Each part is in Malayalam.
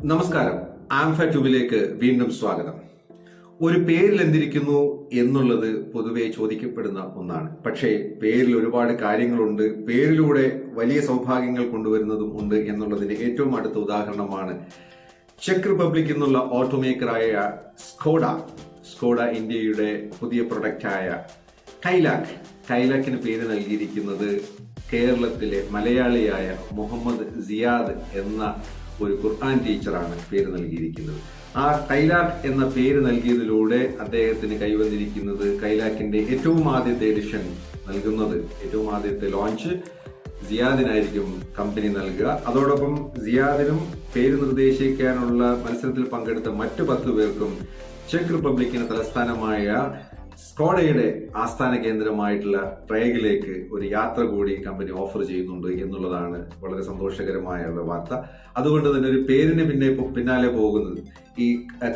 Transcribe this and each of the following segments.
നമസ്കാരം. ആംഫ ട്യൂബിലേക്ക് വീണ്ടും സ്വാഗതം. ഒരു പേരിൽ എന്തിരിക്കുന്നു എന്നുള്ളത് പൊതുവെ ചോദിക്കപ്പെടുന്ന ഒന്നാണ്. പക്ഷേ പേരിൽ ഒരുപാട് കാര്യങ്ങളുണ്ട്. പേരിലൂടെ വലിയ സൗഭാഗ്യങ്ങൾ കൊണ്ടുവരുന്നതും ഉണ്ട് എന്നുള്ളതിന്റെ ഏറ്റവും അടുത്ത ഉദാഹരണമാണ് ചെക്ക് റിപ്പബ്ലിക് എന്നുള്ള ഓട്ടോമേക്കറായ സ്കോഡ. സ്കോഡ ഇന്ത്യയുടെ പുതിയ പ്രൊഡക്റ്റായ കൈലാക്ക് കൈലാക്കിന് പേര് നൽകിയിരിക്കുന്നത് കേരളത്തിലെ മലയാളിയായ മുഹമ്മദ് സിയാദ് എന്ന ഒരു ഖുർആൻ ടീച്ചറാണ് പേര് നൽകിയിരിക്കുന്നത്. ആ കൈലാക്ക് എന്ന പേര് നൽകിയതിലൂടെ അദ്ദേഹത്തിന് കൈവന്നിരിക്കുന്നത് കൈലാക്കിന്റെ ഏറ്റവും ആദ്യത്തെ എഡിഷൻ നൽകുന്നത്. ഏറ്റവും ആദ്യത്തെ ലോഞ്ച് സിയാദിനായിരിക്കും കമ്പനി നൽകുക. അതോടൊപ്പം സിയാദിനും പേര് നിർദ്ദേശിക്കാനുള്ള മത്സരത്തിൽ പങ്കെടുത്ത മറ്റു പത്ത് പേർക്കും ചെക്ക് റിപ്പബ്ലിക്കിന് തലസ്ഥാനമായ സ്കോഡയുടെ ആസ്ഥാന കേന്ദ്രമായിട്ടുള്ള പ്രേഗിലേക്ക് ഒരു യാത്ര കൂടി കമ്പനി ഓഫർ ചെയ്യുന്നുണ്ട് എന്നുള്ളതാണ് വളരെ സന്തോഷകരമായ വാർത്ത. അതുകൊണ്ട് തന്നെ ഒരു പേരിന് പിന്നെ പിന്നാലെ പോകുന്നത്. ഈ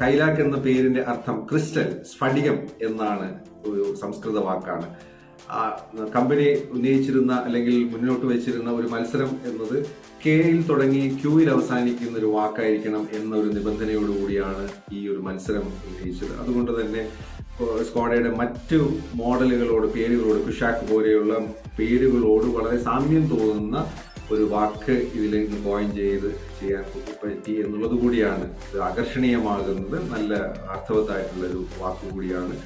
കൈലാക്ക് എന്ന പേരിന്റെ അർത്ഥം ക്രിസ്റ്റൽ സ്ഫടികം എന്നാണ് ഒരു സംസ്കൃത വാക്കാണ്. കമ്പനി ഉന്നയിച്ചിരുന്ന അല്ലെങ്കിൽ മുന്നോട്ട് വെച്ചിരുന്ന ഒരു മത്സരം എന്നത് കെയിൽ തുടങ്ങി ക്യൂയിൽ അവസാനിക്കുന്ന ഒരു വാക്കായിരിക്കണം എന്ന ഒരു നിബന്ധനയോടുകൂടിയാണ് ഈ ഒരു മത്സരം ഉന്നയിച്ചത്. അതുകൊണ്ട് തന്നെ സ്കോഡയുടെ മറ്റു മോഡലുകളോട് പേരുകളോട് കുഷാക്ക് പോലെയുള്ള പേരുകളോട് വളരെ സാമ്യം തോന്നുന്ന ഒരു വാക്ക് ഇതിൽ പോയിന്റ് ചെയ്ത് ചെയ്യാൻ പറ്റി എന്നുള്ളത് കൂടിയാണ്. ഇത് ആകർഷണീയമാകുന്നത്. നല്ല അർത്ഥവത്തായിട്ടുള്ള ഒരു വാക്ക് കൂടിയാണ്.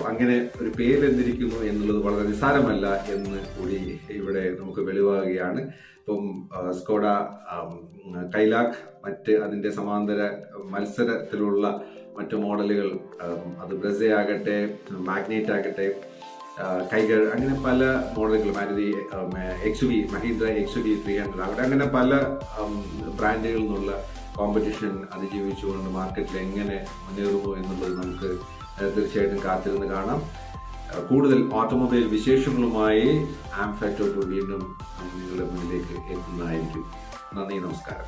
അങ്ങനെ ഒരു പേര് എന്തിരിക്കുന്നു എന്നുള്ളത് വളരെ നിസ്സാരമല്ല എന്ന് കൂടി ഇവിടെ നമുക്ക് വെളിവാകുകയാണ്. ഇപ്പം സ്കോഡ കൈലാഖ് മറ്റ് അതിന്റെ സമാന്തര മത്സരത്തിലുള്ള മറ്റു മോഡലുകൾ അത് ബ്രസെ ആകട്ടെ മാഗ്നേറ്റ് ആകട്ടെ കൈകൾ അങ്ങനെ പല മോഡലുകൾ Maruti X V Mahindra X V three hundred അവിടെ അങ്ങനെ പല ബ്രാൻഡുകളിൽ നിന്നുള്ള കോമ്പറ്റീഷൻ അതിജീവിച്ചുകൊണ്ട് മാർക്കറ്റിൽ എങ്ങനെ മുന്നേറുന്നു എന്നുള്ളത് നമുക്ക് തീർച്ചയായിട്ടും കാത്തിരുന്ന് കാണാം. കൂടുതൽ ഓട്ടോമൊബൈൽ വിശേഷങ്ങളുമായി ആംഫാക്ടോ വീണ്ടും നിങ്ങളുടെ മുന്നിലേക്ക് എത്തുന്നതായിരിക്കും. നന്ദി നമസ്കാരം.